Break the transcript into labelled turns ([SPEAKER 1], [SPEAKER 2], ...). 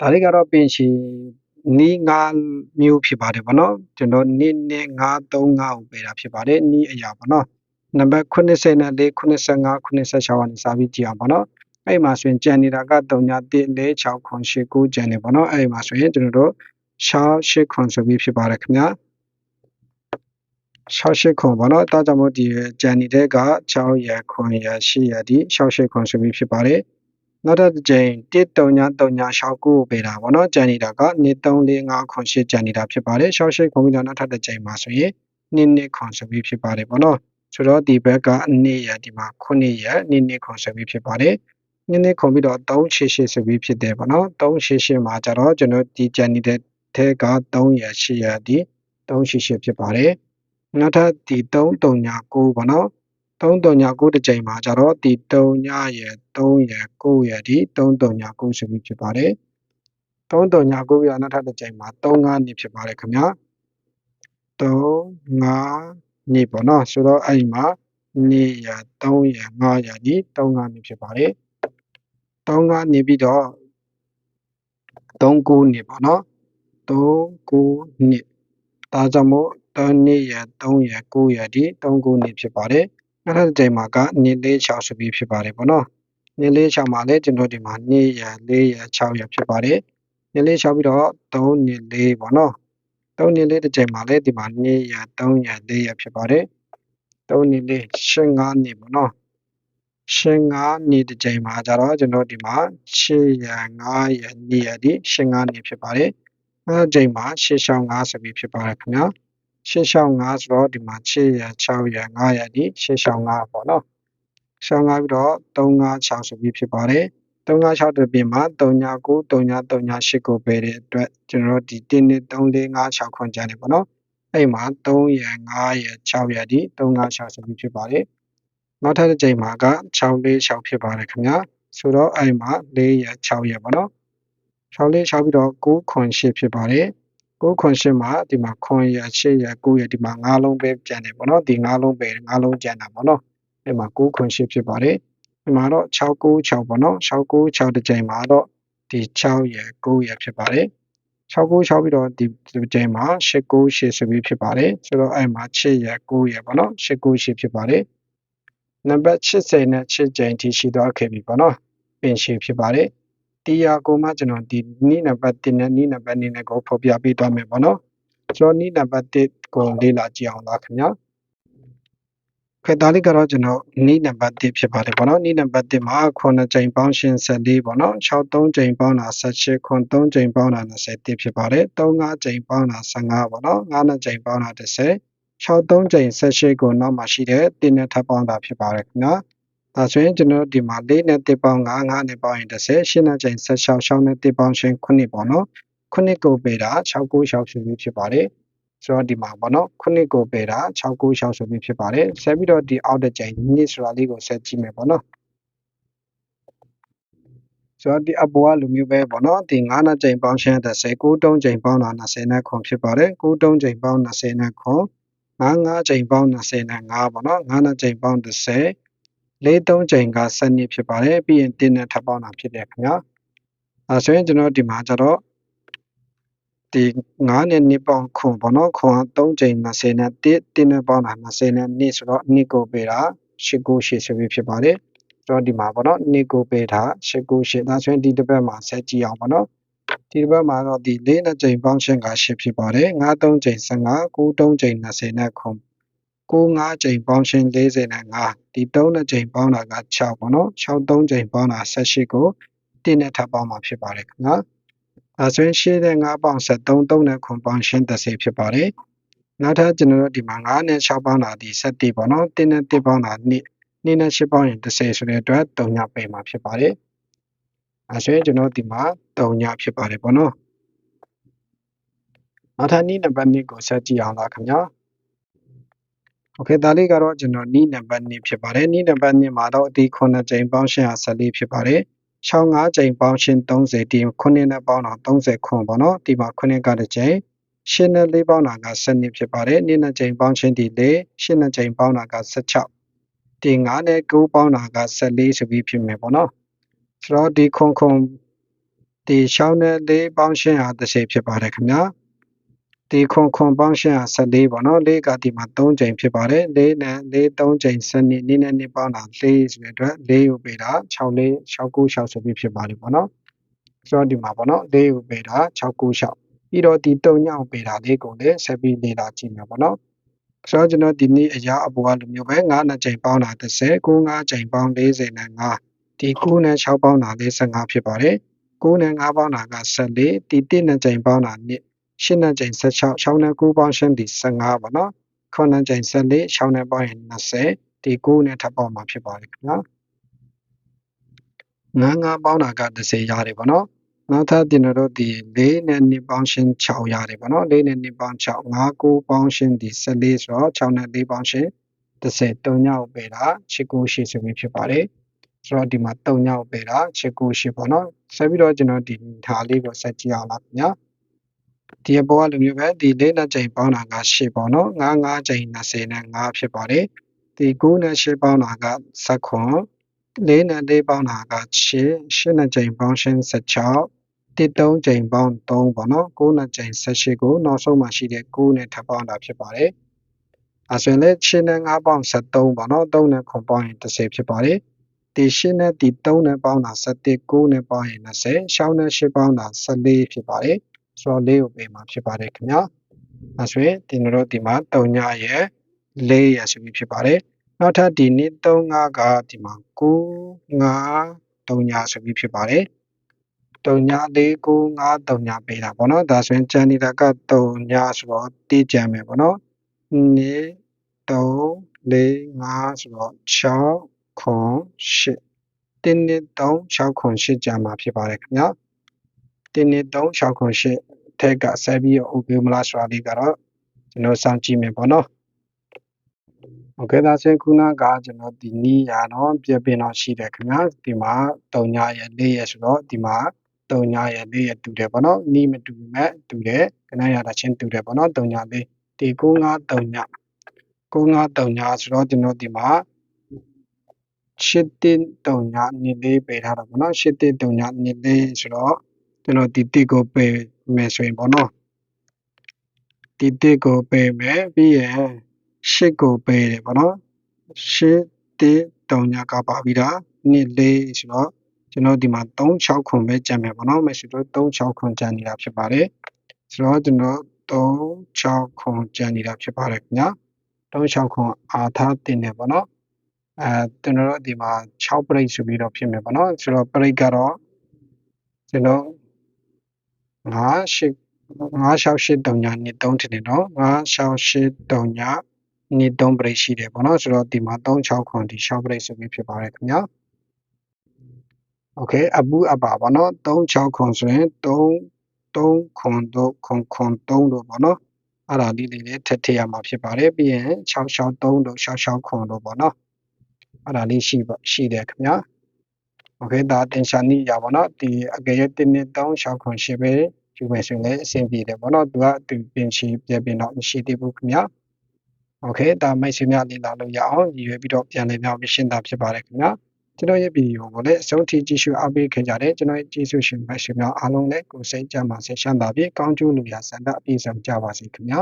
[SPEAKER 1] ဒါလေးကတော့ပင်ရှည်နီး9မျိုးဖြစ်ပါတယ်ဗောနော်ကျွန်တော်2နဲ့935ကိုပေးတာဖြစ်ပါတယ်နီးအရာဗောနော်နံပါတ်84 85 86ကနေစပြီးကြည့်အောင်ဗောနော်အဲ့မှာဆိုရင်ကြံနေတာက3.14689ကြံနေဗောနော်အဲ့မှာဆိုရင်ကျွန်တော်တို့68ခွန်ဆိုပြီးဖြစ်ပါတယ်ခင်ဗျာ68ခွန်ဗောနော်အဲဒါကြောင့်မို့ဒီကြံနေတဲ့က6ရခွန်ရ8ရဒီ68ခွန်ဆိုပြီးဖြစ်ပါတယ် နောက်တစ်ကြိမ်1393969ကိုပေးတာဗောနော်ကြံနေတာက2345ခွန်8ကြံနေတာဖြစ်ပါတယ်68ခွန်ပြီးတော့နောက်ထပ်တစ်ကြိမ်မှာဆိုရင်22ခွန်ဆိုပြီးဖြစ်ပါတယ်ဗောနော်ဆိုတော့ဒီဘက်က2ရဒီမှာ9ရ22ခွန်ဆိုပြီးဖြစ်ပါတယ်နည်းနည်းခုံပြီးတော့388ဆိုပြီးဖြစ်တယ်ဗောနော်388မှာကျတော့ကျွန်တော်ဒီကြံနေတဲ့ထဲက3ရ8ရဒီ388ဖြစ်ပါတယ်နောက်ထပ်ဒီ339ပေါ့နော် 339တစ်ကြိမ်မှာကျတော့ဒီ3ညရယ်3ရယ်9ရယ်ဒီ339ဆိုပြီးဖြစ်ပါတယ်339ပြနောက်ထပ်တစ်ကြိမ်မှာ35နေဖြစ်ပါတယ်ခင်ဗျာ35နေပေါ့နော်ဆိုတော့အဲ့ဒီမှာနေရ3ရ5ရဒီ35နေဖြစ်ပါတယ်35နေပြီးတော့39နေပေါ့နော်39နေဒါကြောင့်မို့3နှစ်ရ3ရ9ရဒီ3ခုနှစ်ဖြစ်ပါတယ် နောက်ထပ်တစ်ချိန်မှာကနှစ်လေး6ဆိုပြီးဖြစ်ပါတယ်ပေါ့နော်နှစ်လေး6မှာလည်းကျွန်တော်ဒီမှာ2ရ4ရ6ရဖြစ်ပါတယ်နှစ်လေး6ပြီးတော့3နှစ်4ပေါ့နော်3နှစ်4တစ်ချိန်မှာလည်းဒီမှာ2ရ3ရ4ရဖြစ်ပါတယ်3နှစ်4 15နှစ်ပေါ့နော်15နှစ်တစ်ချိန်မှာကျတော့ကျွန်တော်ဒီမှာ8ရ9ရ2ရဒီ15နှစ်ဖြစ်ပါတယ်အဲချိန်မှာ8ရှောင်း5ဆိုပြီးဖြစ်ပါတယ်ခင်ဗျာ 8ရှောင်း5ဆိုတော့ဒီမှာ6ရ6ရ9ရဒီ8ရှောင်း5ပေါ့နော်ရှောင်း5ပြီးတော့356ဆိုပြီးဖြစ်ပါတယ်356တပြင်မှာ39 3938ကိုပေးတဲ့အတွက်ကျွန်တော်ဒီ1နဲ့3 4 5 6ခွန်ကျန်နေပေါ့နော်အဲ့မှာ3ရ5ရ6ရဒီ356ဆိုပြီးဖြစ်ပါတယ်နောက်ထပ်တစ်ကြိမ်မှာက646ဖြစ်ပါတယ်ခင်ဗျာဆိုတော့အဲ့မှာ4ရ6ရပေါ့နော်6လေး6ပြီးတော့9ခွန်8ဖြစ်ပါတယ် 9ခွန်8မှာဒီမှာခွန်ရ8ရ9ရဒီမှာ9လုံးပဲပြန်တယ်ပေါ့နော်ဒီ9လုံးပဲ9လုံးကျန်တာပေါ့နော်အဲ့မှာ9ခွန်8ဖြစ်ပါတယ်ဒီမှာတော့696ပေါ့နော်696တစ်ကြိမ်မှာတော့ဒီ6ရ9ရဖြစ်ပါတယ်696ပြီးတော့ဒီဒီကြိမ်မှာ898ဆိုပြီးဖြစ်ပါတယ်ဆိုတော့အဲ့မှာ8ရ9ရပေါ့နော်898ဖြစ်ပါတယ်နံပါတ်80နဲ့8ကြိမ်ထိရှိသွားခဲ့ပြီပေါ့နော်ပင်ရှည်ဖြစ်ပါတယ် ဒီဟာကိုမှကျွန်တော်ဒီနိနံပါတ်1နဲ့နိနံပါတ်2နဲ့ကိုဖော်ပြပေးသွားမယ်ပေါ့နော်ကျွန်တော်နိနံပါတ်1ကိုလေ့လာကြည့်အောင်လားခင်ဗျာခေတ္တလေးကတော့ကျွန်တော်နိနံပါတ်1ဖြစ်ပါတယ်ပေါ့နော်နိနံပါတ်1မှာ9ကြိမ်ပေါင်းရှင်14ပေါ့နော်63ကြိမ်ပေါင်းတာ18ခွန်3ကြိမ်ပေါင်းတာ21ဖြစ်ပါတယ်35ကြိမ်ပေါင်းတာ15ပေါ့နော်9ကြိမ်ပေါင်းတာ30 63ကြိမ်18ကိုနောက်မှာရှိတဲ့1နဲ့ထပ်ပေါင်းတာဖြစ်ပါတယ်ခင်ဗျာ ဒါဆိုရင်ကျွန်တော်ဒီမှာ၄နဲ့1ပေါင်း9 9နဲ့ပေါင်းရင်30 8နဲ့ချိန်16 6နဲ့1ပေါင်းရှင်9ပေါ့နော်9ကိုပေးတာ696ဆိုပြီးဖြစ်ပါတယ်ဆိုတော့ဒီမှာပေါ့နော်9ကိုပေးတာ696ဆိုပြီးဖြစ်ပါတယ်ဆက်ပြီးတော့ဒီအောက်တစ်ချိန်2ဆိုတာလေးကိုဆက်ကြည့်မယ်ပေါ့နော်ဆိုတော့ဒီအပေါ်ကလူမျိုးပဲပေါ့နော်ဒီ9နဲ့ချိန်ပေါင်းရှင်းတဲ့10 9တုံးချိန်ပေါင်းတာ20နဲ့ခွန်ဖြစ်ပါတယ်9တုံးချိန်ပေါင်း20နဲ့ခွန်9 9ချိန်ပေါင်း20နဲ့5ပေါ့နော်9နဲ့ချိန်ပေါင်း30 လေးသုံးချိန်ကစနစ်ဖြစ်ပါတယ်ပြီးရင်တင်းနဲ့ထပ်ပေါင်းတာဖြစ်တယ်ခင်ဗျာအဲဆိုရင်ကျွန်တော်ဒီမှာကျတော့ဒီ9နဲ့2ပေါင်းခွန်ပေါ့နော်ခွန်က3ချိန်20နဲ့1တင်းနဲ့ပေါင်းတာ20နဲ့2ဆိုတော့2ကိုပေးတာ8ကို8ဆိုပြီးဖြစ်ပါတယ်ကျွန်တော်ဒီမှာပေါ့နော်2ကိုပေးတာ8ကို8ဒါဆိုရင်ဒီတစ်ပတ်မှာဆက်ကြည့်အောင်ပေါ့နော်ဒီတစ်ပတ်မှာတော့ဒီ4နဲ့ချိန်ပေါင်းခြင်းက8ဖြစ်ပါတယ်9 3ချိန်15 9 3ချိန်20နဲ့ခွန် 9 5ချိန်ပေါင်းခြင်း40နဲ့5ဒီ3နဲ့ချိန်ပေါင်းတာက6ပေါ့နော်6 3ချိန်ပေါင်းတာ18ကို1နဲ့ထပ်ပေါင်းမှာဖြစ်ပါတယ်ခင်ဗျာအဲဆိုရင်8နဲ့5ပေါင်း73 3နဲ့ခွန်ပေါင်းရှင်း30ဖြစ်ပါတယ်နောက်ထပ်ကျွန်တော်တို့ဒီမှာ9နဲ့6ပေါင်းတာဒီ7ပေါ့နော်1နဲ့1ပေါင်းတာ2 2နဲ့8ပေါင်းရင်30ဆိုတဲ့အတွက်3ညပေးမှာဖြစ်ပါတယ်အဲဆိုရင်ကျွန်တော်ဒီမှာ3ညဖြစ်ပါတယ်ပေါ့နော်နောက်ထပ်နီးနံပါတ်2ကိုဆက်ကြည့်အောင်လားခင်ဗျာ โอเคဒါလေးကတော့ကျွန်တော်နီးနံပါတ်2ဖြစ်ပါတယ်နီးနံပါတ်2မှာတော့ဒီ9ကြိမ်ပေါင်းရှင်း14ဖြစ်ပါတယ်65ကြိမ်ပေါင်းရှင်း30ဒီ9နဲ့ပေါင်းတော့30ခွန်ပေါ့နော်ဒီမှာ9ကတစ်ကြိမ်ရှင်းနဲ့4ပေါင်းတာက7ဖြစ်ပါတယ်2နဲ့ကြိမ်ပေါင်းရှင်းဒီ4ရှင်းနဲ့ကြိမ်ပေါင်းတာက16ဒီ9နဲ့9ပေါင်းတာက14ဆိုပြီးဖြစ်မယ်ပေါ့နော်ဆိုတော့ဒီခွန်ခွန် ဒီ6နဲ့4ပေါင်းရှင်းဟာ30ဖြစ်ပါတယ်ခင်ဗျာ ဒီခွန်ခွန်ပေါင်းရှင်းဟာ14ပေါ့နော်4ကဒီမှာ3ချိန်ဖြစ်ပါတယ်4နဲ့4 3ချိန်12နည်းနဲ့နှစ်ပေါင်းတာ4ဆိုတဲ့အတွက်4ကိုပေးတာ6 4 6 9 6ဆိုပြီးဖြစ်ပါတယ်ပေါ့နော်ဆိုတော့ဒီမှာပေါ့နော်4ကိုပေးတာ6 9 6ပြီးတော့ဒီ3ညောင်ပေးတာလေးကိုလည်းဆက်ပြီးလေ့လာကြည့်မယ်ပေါ့နော်ဆိုတော့ကျွန်တော်ဒီနေ့အရာအပေါ်ကလိုမျိုးပဲ9နှစ်ချိန်ပေါင်းတာ30 9 5ချိန်ပေါင်း40နဲ့5ဒီ9နဲ့6ပေါင်းတာ45ဖြစ်ပါတယ်9နဲ့5ပေါင်းတာက14ဒီ1နဲ့ချိန်ပေါင်းတာ2 8နဲ့ချိန်16 6နဲ့9ပေါင်းရှင်းဒီ15ပေါ့နော်9နဲ့ချိန်14 6နဲ့ပေါင်းရင်20ဒီ9နဲ့ထပ်ပေါင်းမှာဖြစ်ပါတယ်ခင်ဗျာ9 9ပေါင်းတာက30ရတယ်ပေါ့နော်နောက်ထပ်ကျွန်တော်တို့ဒီ4နဲ့2ပေါင်းရှင်း6ရတယ်ပေါ့နော်4နဲ့2ပေါင်း6 5 9ပေါင်းရှင်းဒီ14ဆိုတော့6နဲ့4ပေါင်းရှင်း30 3ညောက်ပေးတာ6 9 8ဆိုပြီးဖြစ်ပါတယ်ဆိုတော့ဒီမှာ3ညောက်ပေးတာ6 9 8ပေါ့နော်ဆက်ပြီးတော့ကျွန်တော်ဒီဓာလေးကိုဆက်ကြည့်အောင်လားခင်ဗျာ ဒီအပေါ်ကလိုမျိုးပဲဒီ၄နဲ့ချိန်ပေါင်းတာက8ပေါ့နော်9 9ချိန်20နဲ့5ဖြစ်ပါတယ်ဒီ9နဲ့8ပေါင်းတာက19 4နဲ့4ပေါင်းတာက8 8နဲ့ချိန်ပေါင်းရှင်း16တစ်3ချိန်ပေါင်း3ပေါ့နော်9နဲ့ချိန်18ကိုနောက်ဆုံးမှာရှိတဲ့9နဲ့ထပ်ပေါင်းတာဖြစ်ပါတယ်အဲဆိုရင်လည်း8နဲ့5ပေါင်း73ပေါ့နော်3နဲ့ခွန်ပေါင်းရင်30ဖြစ်ပါတယ်ဒီ8နဲ့ဒီ3နဲ့ပေါင်းတာ7 9နဲ့ပေါင်းရင်20 6နဲ့8ပေါင်းတာ14ဖြစ်ပါတယ် ဆိုတော့လေးကိုပေးမှာဖြစ်ပါတယ်ခင်ဗျာအဲဆိုရင်ဒီတို့ဒီမှာ3ညရဲ့4ရဲ့ဆိုပြီးဖြစ်ပါတယ်နောက်ထပ်ဒီနေ့35ကဒီမှာ9 5 3ညဆိုပြီးဖြစ်ပါတယ်3ည4 9 5 3ညပေးတာပေါ့နော်ဒါဆိုရင်ကျန်နေတာက3ညဆိုတော့တိကျန်မယ်ပေါ့နော်2 3 4 5ဆိုတော့6ခွန်8တင်းနှစ်3 6ခွန်8ကျန်မှာဖြစ်ပါတယ်ခင်ဗျာ တင်းနှစ်3 6ခွန်8ထက်ကဆက်ပြီးတော့ဥပ္ပမလားဆိုတာလေးကတော့ကျွန်တော်စောင့်ကြည့်မယ်ပေါ့နော်โอเคဒါဆိုရင်ခုနကကျွန်တော်ဒီနီးရတော့ပြပင်တော့ရှိတယ်ခင်ဗျာဒီမှာ3ညရဲ့4ရဲ့ဆိုတော့ဒီမှာ3ညရဲ့4ရဲ့တူတယ်ပေါ့နော်နီးမတူမဲ့တူတယ်ခဏရတာချင်းတူတယ်ပေါ့နော်3ည4ဒီ9 5 3ည9 5 3ညဆိုတော့ကျွန်တော်ဒီမှာရှစ်တင်3ညနေလေးပေးထားတာပေါ့နော်ရှစ်တင်3ညနေလေးဆိုတော့ ကျွန်တော်ဒီတစ်ကိုပေးမယ်ဆိုရင်ပေါ့နော်ဒီတစ်ကိုပေးမယ်ပြီးရင်ရှစ်ကိုပေးတယ်ပေါ့နော်ရှစ်တစ်3ညကပါပြီးတာနှစ်လေးဆိုတော့ကျွန်တော်ဒီမှာ3 6ခွန်ပဲကြံမယ်ပေါ့နော်မရှိတော့3 6ခွန်ကြံနေတာဖြစ်ပါတယ်ဆိုတော့ကျွန်တော်3 6ခွန်ကြံနေတာဖြစ်ပါတယ်ခင်ဗျာ3 6ခွန်အာထားတင်တယ်ပေါ့နော်အဲကျွန်တော်တို့ဒီမှာ6ပရိတ်ဆိုပြီးတော့ဖြစ်မယ်ပေါ့နော်ဆိုတော့ပရိတ်ကတော့ကျွန်တော် 58 5683ည23ထင်တယ်နော်5683ညနေ3 break ရှိတယ်ပေါ့နော်ဆိုတော့ဒီမှာ36ခွန်ဒီ6 break ဆိုပြီးဖြစ်ပါတယ်ခင်ဗျာ okay အပူအပါပေါ့နော်36ခွန်ဆိုရင်3 3ခွန်တို့ခွန်ခွန်3တို့ပေါ့နော်အဲ့ဒါလေးလေးလည်းထပ်ထည့်ရမှာဖြစ်ပါတယ်ပြီးရင်663တို့669တို့ပေါ့နော်အဲ့ဒါလေးရှိရှိတယ်ခင်ဗျာ โอเคဒါတင်ရှာနိရပါတော့ဒီအကယ်၍တင်းနဲ့3 6ခွန်ရှိပဲယူမယ်ဆိုရင်လည်းအဆင်ပြေတယ်ပေါ့နော်သူကသူပြင်ချီပြပြတော့မရှိသေးဘူးခင်ဗျာโอเคဒါမိတ်ဆွေများလေ့လာလို့ရအောင်ရည်ရွယ်ပြီးတော့ပြန်လည်ပြောင်းရှင်းတာဖြစ်ပါတယ်ခင်ဗျာကျွန်တော်ရဲ့ဗီဒီယိုကိုလည်းအဆုံးထိကြည့်ရှုအားပေးခင်ကြတဲ့ကျွန်တော်ရဲ့ကြည့်ရှုရှင်မိတ်ဆွေများအားလုံးလည်းကိုယ်စိတ်ကြမ်းပါဆက်ရှမ်းပါပြီးကောင်းကျိုးလူရဆန္ဒအပြည့်စုံကြပါစေခင်ဗျာ